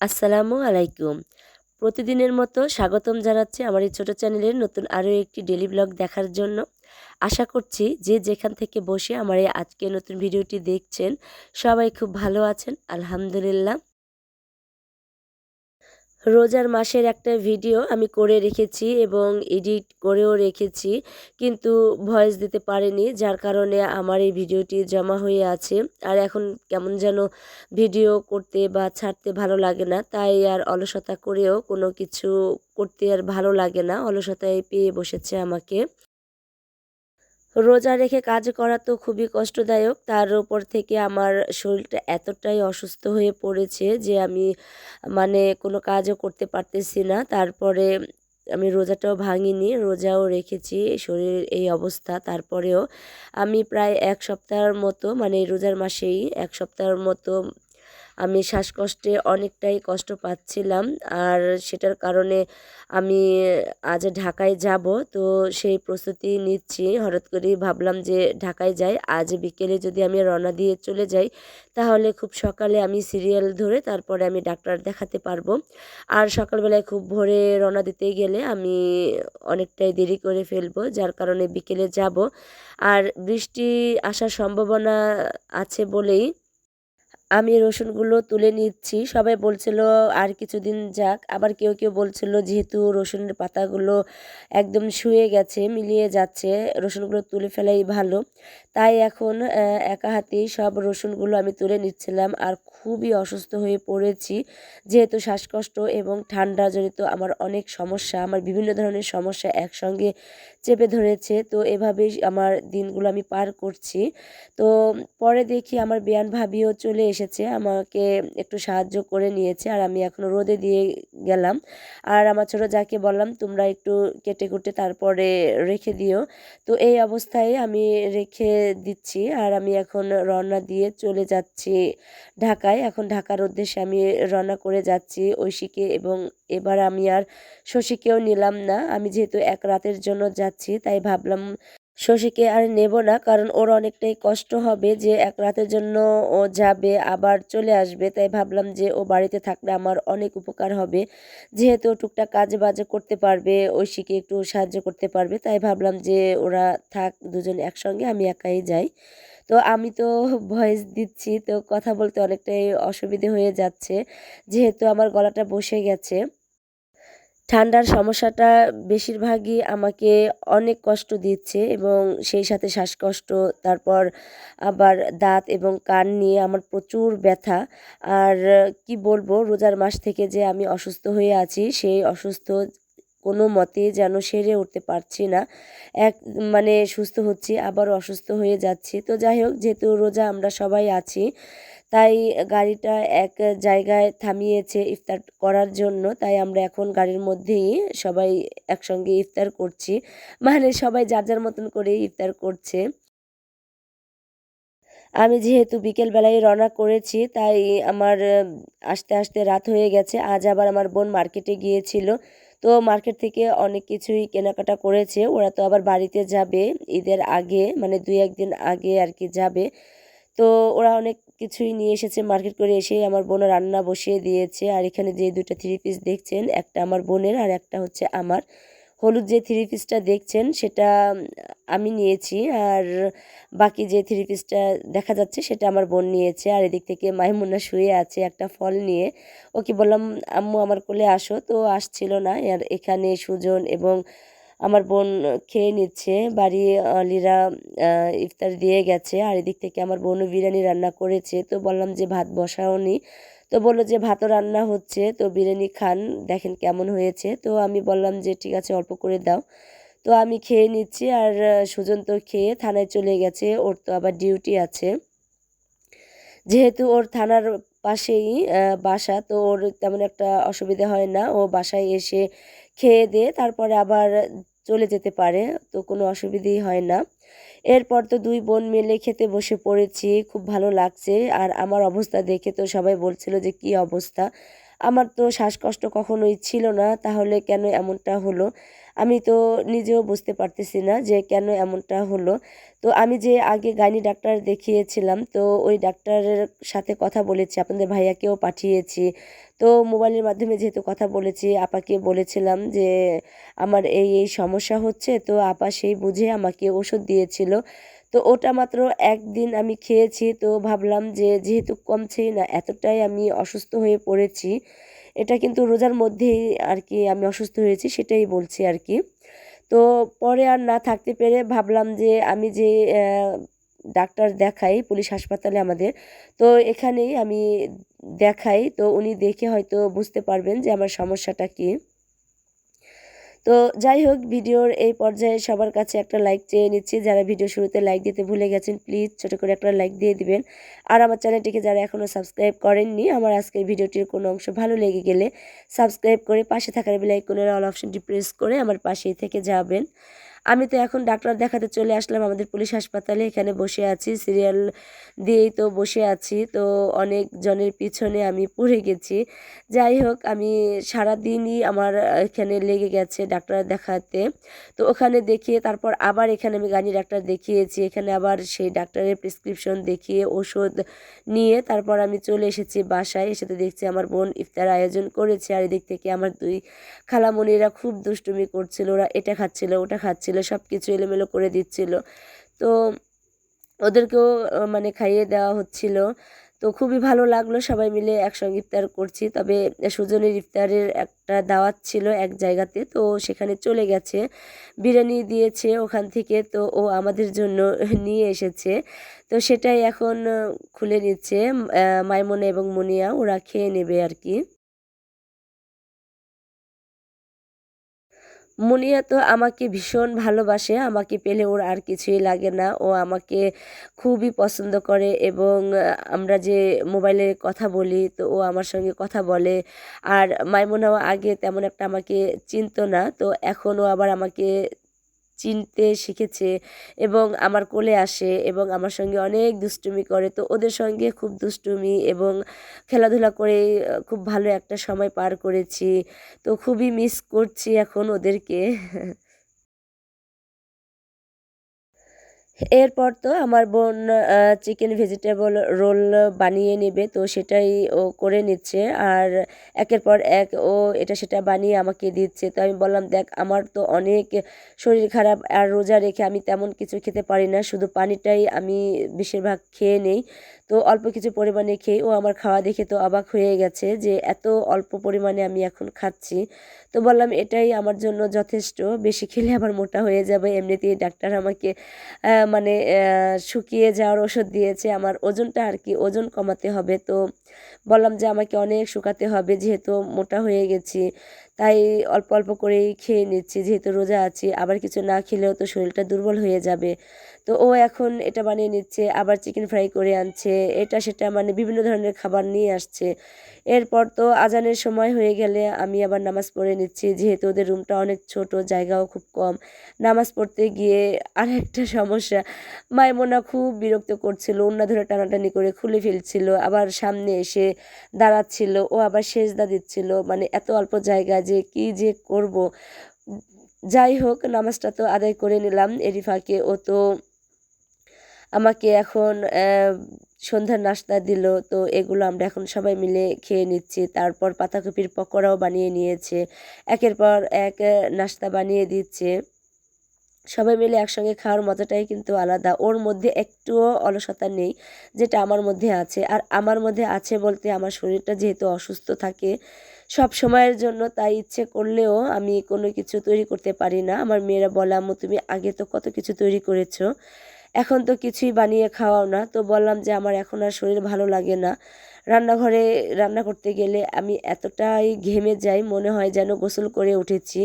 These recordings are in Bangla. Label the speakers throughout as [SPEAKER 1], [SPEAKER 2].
[SPEAKER 1] আসসালামু আলাইকুম। প্রতিদিনের মতো স্বাগতম জানাচ্ছি আমার এই ছোটো চ্যানেলের নতুন আরও একটি ডেলি ব্লগ দেখার জন্য। আশা করছি যে যেখান থেকে বসে আমার এই আজকে নতুন ভিডিওটি দেখছেন সবাই খুব ভালো আছেন, আলহামদুলিল্লাহ। রোজার মাসের একটা ভিডিও আমি করে রেখেছি এবং এডিট করেও রেখেছি, কিন্তু ভয়েস দিতে পারিনি, যার কারণে আমার এই ভিডিওটি জমা হয়ে আছে। আর এখন কেমন যেন ভিডিও করতে বা ছাড়তে ভালো লাগে না, তাই আর অলসতা করেও কোনো কিছু করতে আর ভালো লাগে না, অলসতায় পেয়ে বসেছে আমাকে। রোজা রেখে কাজ করা তো খুবই কষ্টদায়ক। তার উপর থেকে আমার শরীরটা এতটাই অসুস্থ হয়ে পড়েছে যে আমি মানে কোনো কাজও করতে পারতেছি না। তারপরে আমি রোজাটাও ভাঙিনি, রোজাও রেখেছি শরীরের এই অবস্থা। তারপরেও আমি প্রায় এক সপ্তাহের মতো মানে রোজার মাসেই এক সপ্তাহের মতো আমি শ্বাসকষ্টে অনেকটাই কষ্ট পাচ্ছিলাম। আর সেটার কারণে আমি আজ ঢাকায় যাব, তো সেই প্রস্তুতি নিচ্ছি। হঠাৎ করেই ভাবলাম যে ঢাকায় যাই। আজ বিকেলে যদি আমি রওনা দিয়ে চলে যাই, তাহলে খুব সকালে আমি সিরিয়াল ধরে তারপরে আমি ডাক্তার দেখাতে পারব। আর সকালবেলায় খুব ভোরে রওনা দিতে গেলে আমি অনেকটাই দেরি করে ফেলব, যার কারণে বিকেলে যাব। আর বৃষ্টি আসার সম্ভাবনা আছে বলেই আমি রসুনগুলো তুলে নিচ্ছি। সবাই বলছিল, আর কিছুদিন যাক। আবার কেউ কেউ বলছিল, যেহেতু রসুনের পাতাগুলো একদম শুয়ে গেছে, মিলিয়ে যাচ্ছে, রসুনগুলো তুলে ফেলাই ভালো। তাই এখন একা হাতেই সব রসুনগুলো আমি তুলে নিচ্ছিলাম। আর খুবই অসুস্থ হয়ে পড়েছি। যেহেতু শ্বাসকষ্ট এবং ঠান্ডা জনিত আমার অনেক সমস্যা, আমার বিভিন্ন ধরনের সমস্যা একসঙ্গে চেপে ধরেছে, তো এভাবেই আমার দিনগুলো আমি পার করছি। তো পরে দেখি আমার বিয়ান ভাবিও চলে এসেছে, আমাকে একটু সাহায্য করে নিয়েছে আর আমি এখনও রোদে দিয়ে গেলাম। আর আমার ছোটো যাকে বললাম, তোমরা একটু কেটে কুটে তারপরে রেখে দিও। তো এই অবস্থায় আমি রেখে দিচ্ছি আর আমি এখন রওনা দিয়ে চলে যাচ্ছি ঢাকায়। এখন ঢাকার উদ্দেশ্যে আমি রওনা করে যাচ্ছি ঐশীকে এবং এবার আমি আর শশীকেও নিলাম না। আমি যেহেতু এক রাতের জন্য যাচ্ছি, তাই ভাবলাম শশীকে আর নেব না, কারণ ওর অনেকটাই কষ্ট হবে যে এক রাতের জন্য ও যাবে, আবার চলে আসবে। তাই ভাবলাম যে ও বাড়িতে থাকলে আমার অনেক উপকার হবে। যেহেতু টুকটাক কাজে বাজে করতে পারবে, ঐশীকে একটু সাহায্য করতে পারবে, তাই ভাবলাম যে ওরা থাক, দুজন একসঙ্গে, আমি একাই যাই। তো আমি তো ভয়েস দিচ্ছি, তো কথা বলতে অনেকটাই অসুবিধে হয়ে যাচ্ছে, যেহেতু আমার গলাটা বসে গেছে। ঠান্ডার সমস্যাটা বেশিরভাগই আমাকে অনেক কষ্ট দিচ্ছে এবং সেই সাথে শ্বাসকষ্ট, তারপর আবার দাঁত এবং কান নিয়ে আমার প্রচুর ব্যথা। আর কি বলব, রোজার মাস থেকে যে আমি অসুস্থ হয়ে আছি, সেই অসুস্থ কোনো মতে যেন সেরে উঠতে পারছি না। এক মানে সুস্থ হচ্ছি আবার অসুস্থ হয়ে যাচ্ছি। তো যাই হোক, যেহেতু রোজা আমরা সবাই আছি তাই গাড়িটা এক জায়গায় থামিয়েছে ইফতার করার জন্য। তাই আমরা এখন গাড়ির মধ্যেই সবাই একসঙ্গে ইফতার করছি। মানে সবাই যার যার মতন করে ইফতার করছে। আমি যেহেতু বিকেলবেলায় রওনা করেছি, তাই আমার আস্তে আস্তে রাত হয়ে গেছে। আজ আবার আমার বোন মার্কেটে গিয়েছিল। তো মার্কেট থেকে অনেক কিছুই কেনাকাটা করেছে। ওরা তো আবার বাড়িতে যাবে। ঈদের আগে মানে দুই একদিন আগে আর কি যাবে। তো ওরা অনেক কিছুই নিয়ে এসেছে মার্কেট করে এসেই আমার বোন রান্না বসিয়ে দিয়েছে। আর এখানে যে দুইটা থ্রি পিস দেখছেন, একটা আমার বোনের আর একটা হচ্ছে আমার। হলুদ যে থ্রি পিসটা দেখছেন, সেটা আমি নিয়েছি। আর বাকি যে থ্রি পিসটা দেখা যাচ্ছে, সেটা আমার বোন নিয়েছে। আর এদিক থেকে মাইমুন্না শুয়ে আছে একটা ফল নিয়ে। ওকে বললাম, আম্মু, আমার কোলে আসো। তো আসছিল না। আর এখানে সুজন এবং আমার বোন খেয়ে নিচ্ছে। বাড়ি অলিরা ইফতার দিয়ে গেছে আর এদিক থেকে আমার বোনও বিরিয়ানি রান্না করেছে। তো বললাম যে ভাত বসাও নি। তো বলল যে ভাতও রান্না হচ্ছে, তো বিরিয়ানি খান, দেখেন কেমন হয়েছে। তো আমি বললাম যে ঠিক আছে, অল্প করে দাও। তো আমি খেয়ে নিচ্ছি আর সুজন তো খেয়ে থানায় চলে গেছে, ওর তো আবার ডিউটি আছে। যেহেতু ওর থানার পাশেই বাসা, তো ওর তেমন একটা অসুবিধা হয় না। ও বাসায় এসে খেয়ে দিয়ে তারপরে আবার চলে যেতে পারে, তো কোনো অসুবিধেই হয় না। এরপর তো দুই বোন মিলে খেতে বসে পড়েছি, খুব ভালো লাগছে। আর আমার অবস্থা দেখে তো সবাই বলছিল যে, কি অবস্থা? আমার তো শ্বাসকষ্ট কখনোই ছিল না, তাহলে কেন এমনটা হলো? আমি তো নিজেও বুঝতে পারতেছি না যে কেন এমনটা হলো। তো আমি যে আগে গাইনি ডাক্তার দেখিয়েছিলাম, তো ওই ডাক্তারের সাথে কথা বলেছি, আপনাদের ভাইয়াকেও পাঠিয়েছি। তো মোবাইলের মাধ্যমে যেহেতু কথা বলেছি, আপাকে বলেছিলাম যে আমার এই এই সমস্যা হচ্ছে, তো আপা সেই বুঝে আমাকে ওষুধ দিয়েছিল। তো ওটা মাত্র একদিন আমি খেয়েছি, তো ভাবলাম যে যেহেতু কমছেই না, এতটাই আমি অসুস্থ হয়ে পড়েছি। এটা কিন্তু রোজার মধ্যেই আর কি আমি অসুস্থ হয়েছি, সেটাই বলছি আর কি তো পরে আর না থাকতে পেরে ভাবলাম যে আমি যে ডাক্তার দেখাই, পুলিশ হাসপাতালে আমাদের, তো এখানেই আমি দেখাই, তো উনি দেখে হয়তো বুঝতে পারবেন যে আমার সমস্যাটা কী। তো যাই হোক, ভিডিওর এই পর্যায়ে সবার কাছে একটা লাইক চেয়ে নিচ্ছি। যারা ভিডিও শুরুতে লাইক দিতে ভুলে গেছেন প্লিজ ছোট করে একটা লাইক দিয়ে দিবেন। আর আমার চ্যানেলটিকে যারা এখনও সাবস্ক্রাইব করেননি, আমার আজকের ভিডিওটির কোনো অংশ ভালো লেগে গেলে সাবস্ক্রাইব করে পাশে থাকার বেলাইকনের অল অপশনটি প্রেস করে আমার পাশেই থেকে যাবেন। আমি তো এখন ডাক্তার দেখাতে চলে আসলাম আমাদের পুলিশ হাসপাতালে। এখানে বসে আছি, সিরিয়াল দিয়েই তো বসে আছি। তো অনেক জনের পিছনে আমি পড়ে গেছি। যাই হোক, আমি সারা দিনই আমার এখানে লেগে গেছে ডাক্তার দেখাতে। তো ওখানে দেখিয়ে তারপর আবার এখানে আমি গানি ডাক্তার দেখিয়েছি। এখানে আবার সেই ডাক্তারের প্রেসক্রিপশন দেখিয়ে ওষুধ নিয়ে তারপর আমি চলে এসেছি বাসায়। এসে তো দেখছি আমার বোন ইফতার আয়োজন করেছে। আর এদিক থেকে আমার দুই খালামণিরা খুব দুষ্টুমি করছিল। ওরা এটা খাচ্ছিল, ওটা খাচ্ছিল। সব কিছু এলোমেলো করে দিচ্ছিল। তো ওদেরকেও মানে খাইয়ে দেওয়া হচ্ছিল। তো খুবই ভালো লাগল, সবাই মিলে একসঙ্গে ইফতার করছি। তবে সুজনের ইফতারের একটা দাওয়াত ছিল এক জায়গাতে, তো সেখানে চলে গেছে, বিরিয়ানি দিয়েছে ওখান থেকে, তো ও আমাদের জন্য নিয়ে এসেছে। তো সেটাই এখন খুলে নিচ্ছে মাইমনে এবং মুনিয়া, ওরা খেয়ে নেবে আর কি। মুনিয়া তো আমাকে ভীষণ ভালোবাসে, আমাকে পেলে ওর আর কিছুই লাগে না। ও আমাকে খুবই পছন্দ করে এবং আমরা যে মোবাইলে কথা বলি, তো ও আমার সঙ্গে কথা বলে। আর মাইমুনাও আগে তেমন একটা আমাকে চিনত না, তো এখনও আবার আমাকে চিনতে শিখেছে এবং আমার কোলে আসে এবং আমার সঙ্গে অনেক দুষ্টুমি করে। তো ওদের সঙ্গে খুব দুষ্টুমি এবং খেলাধুলা করে খুব ভালো একটা সময় পার করেছি। তো খুবই মিস করছি এখন ওদেরকে। এরপর তো আমার বোন চিকেন ভেজিটেবল রোল বানিয়ে নেবে, তো সেটাই ও করে নিচ্ছে। আর একের পর এক ও এটা সেটা বানিয়ে আমাকে দিচ্ছে। তো আমি বললাম, দেখ, আমার তো অনেক শরীর খারাপ আর রোজা রেখে আমি তেমন কিছু খেতে পারি না। শুধু পানিটাই আমি বেশিরভাগ খেয়ে নেই। তো অল্প কিছু পরিমাণে খেয়ে ও আমার খাওয়া দেখে তো অবাক হয়ে গেছে যে এত অল্প পরিমাণে আমি এখন খাচ্ছি। তো বললাম, এটাই আমার জন্য যথেষ্ট। বেশি খেলে আবার মোটা হয়ে যাবে। এমনিতেই ডাক্তার আমাকে মানে শুকিয়ে যাওয়ার ওষুধ দিয়েছে। আমার ওজনটা আর কি, ওজন কমাতে হবে। তো বললাম যে, আমাকে অনেক শুকাতে হবে, যেহেতু মোটা হয়ে গেছি। তাই অল্প অল্প করেই খেয়ে নিচ্ছি, যেহেতু রোজা আছি। আবার কিছু না খেলেও তো শরীরটা দুর্বল হয়ে যাবে। তো ও এখন এটা বানিয়ে নিচ্ছে, আবার চিকেন ফ্রাই করে আনছে, এটা সেটা মানে বিভিন্ন ধরনের খাবার নিয়ে আসছে। এরপর তো আজানের সময় হয়ে গেলে আমি আবার নামাজ পড়ে নিচ্ছি, যেহেতু ওদের রুমটা অনেক ছোট, জায়গাও খুব কম। নামাজ পড়তে গিয়ে আরেকটা সমস্যা, মাইমোনা খুব বিরক্ত করছিল অন্য ধরে টানাটানি করে খুলে ফেলছিল, আবার সামনে এসে দাঁড়াচ্ছিল, ও আবার সেজদা দিচ্ছিল মানে এত অল্প জায়গা যে কি যে করব। যাই হোক, নামাজটা তো আদায় করে নিলাম, এরিফাকে, ও তো আমাকে এখন সন্ধ্যার নাস্তা দিল। তো এগুলো আমরা এখন সবাই মিলে খেয়ে নিচ্ছি। তারপর পাতাকপির পকোড়াও বানিয়ে নিয়েছে। একের পর এক নাস্তা বানিয়ে দিচ্ছে। সবাই মিলে একসঙ্গে খাওয়ার মজাটাই কিন্তু আলাদা। ওর মধ্যে একটুও অলসতা নেই, যেটা আমার মধ্যে আছে। আর আমার মধ্যে আছে বলতে আমার শরীরটা যেহেতু অসুস্থ থাকে, সব সময়ের জন্য তাই ইচ্ছে করলেও আমি কোনো কিছু তৈরি করতে পারি না। আমার মেয়েরা বলে তুমি আগে তো কত কিছু তৈরি করেছ। এখন তো কিছুই বানিয়ে খাওয়াও না। তো বললাম যে আমার এখন আর শরীর ভালো লাগে না। রান্নাঘরে রান্না করতে গেলে আমি এতটাই ঘেমে যাই, মনে হয় যেন গোসল করে উঠেছি।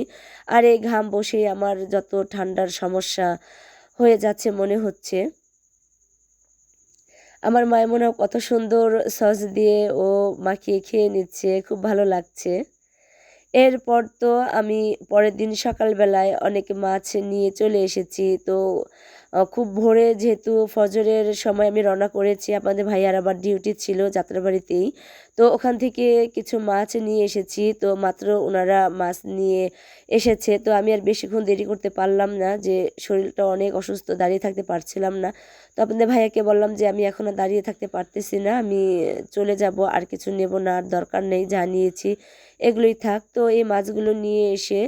[SPEAKER 1] আর এই ঘাম বসেই আমার যত ঠান্ডার সমস্যা হয়ে যাচ্ছে মনে হচ্ছে। আমার মায়ের মনে কত সুন্দর সস দিয়ে ও মাখিয়ে খেয়ে নিচ্ছে, খুব ভালো লাগছে। এরপর তো আমি পরের দিন সকালবেলায় অনেক মাছ নিয়ে চলে এসেছি। তো খুব ভোরে যেহেতু ফজরের সময় আমি রওনা করেছি আপনাদের ভাইয়ার আবার ডিউটি ছিল যাত্রাবাড়িতেই। তো ওখান থেকে কিছু মাছ নিয়ে এসেছি, তো মাত্র ওনারা মাছ নিয়ে এসেছে। তো আমি আর বেশিক্ষণ দেরি করতে পারলাম না যে শরীরটা অনেক অসুস্থ, দাঁড়িয়ে থাকতে পারছিলাম না। তো আপনাদের ভাইয়াকে বললাম যে, আমি এখন দাঁড়িয়ে থাকতে পারতেছি না, আমি চলে যাব, আর কিছু নেব না, আর দরকার নেই, যা নিয়েছি এগুলোই থাক। তো এই মাছগুলো নিয়ে এসে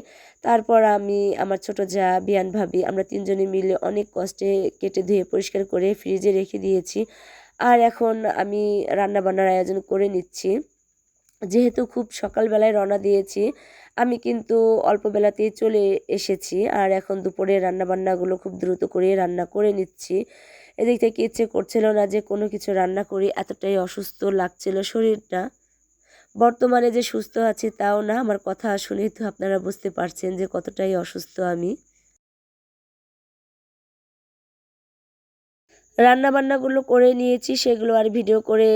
[SPEAKER 1] তারপর আমি, আমার ছোট যা, বিয়ান ভাবি, আমরা তিনজনে মিলে অনেক কষ্টে কেটে ধুয়ে পরিষ্কার করে ফ্রিজে রেখে দিয়েছি। আর এখন আমি রান্না বান্নার আয়োজন করে নিচ্ছি। যেহেতু খুব সকালবেলায় রওনা দিয়েছি, আমি কিন্তু অল্প বেলাতেই চলে এসেছি। আর এখন দুপুরে রান্না বান্নাগুলো খুব দ্রুত করে রান্না করে নিচ্ছি। এদিক থেকে ইচ্ছে করছিল না যে কোনো কিছু রান্না করি, এতটাই অসুস্থ লাগছিল শরীরটা। বর্তমানে যে সুস্থ আছি, তাও না, আমার কথা শুনেই তো আপনারা বুঝতে পারছেন যে কতটাই অসুস্থ আমি। রান্না বান্নাগুলো করে নিয়েছি, সেগুলো আর ভিডিও করে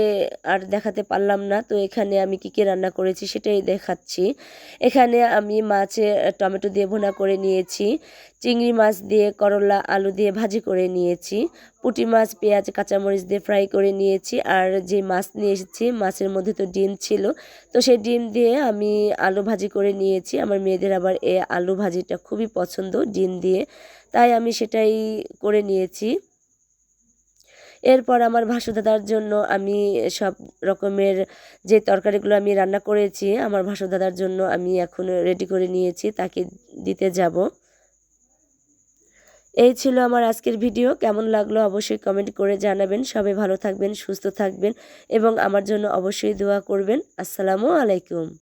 [SPEAKER 1] আর দেখাতে পারলাম না। তো এখানে আমি কী কী রান্না করেছি সেটাই দেখাচ্ছি। এখানে আমি মাছে টমেটো দিয়ে ভুনা করে নিয়েছি, চিংড়ি মাছ দিয়ে করলা, আলু দিয়ে ভাজি করে নিয়েছি, পুঁটি মাছ, পেঁয়াজ, কাঁচামরিচ দিয়ে ফ্রাই করে নিয়েছি, আর যে মাছ নিয়ে এসেছি, মাছের মধ্যে তো ডিম ছিল, তো সেই ডিম দিয়ে আমি আলু ভাজি করে নিয়েছি। আমার মেয়েদের আবার এ আলু ভাজিটা খুবই পছন্দ, ডিম দিয়ে। তাই আমি সেটাই করে নিয়েছি। এরপর আমার ভাসুদাদার জন্য আমি সব রকমের যে তরকারিগুলো আমি রান্না করেছি, আমার ভাসুদাদার জন্য আমি এখন রেডি করে নিয়েছি, তাকে দিতে যাব। এই ছিল আমার আজকের ভিডিও কেমন লাগল অবশ্যই কমেন্ট করে জানাবেন। সবাই ভালো থাকবেন, সুস্থ থাকবেন এবং আমার জন্য অবশ্যই দোয়া করবেন। আসসালামু আলাইকুম।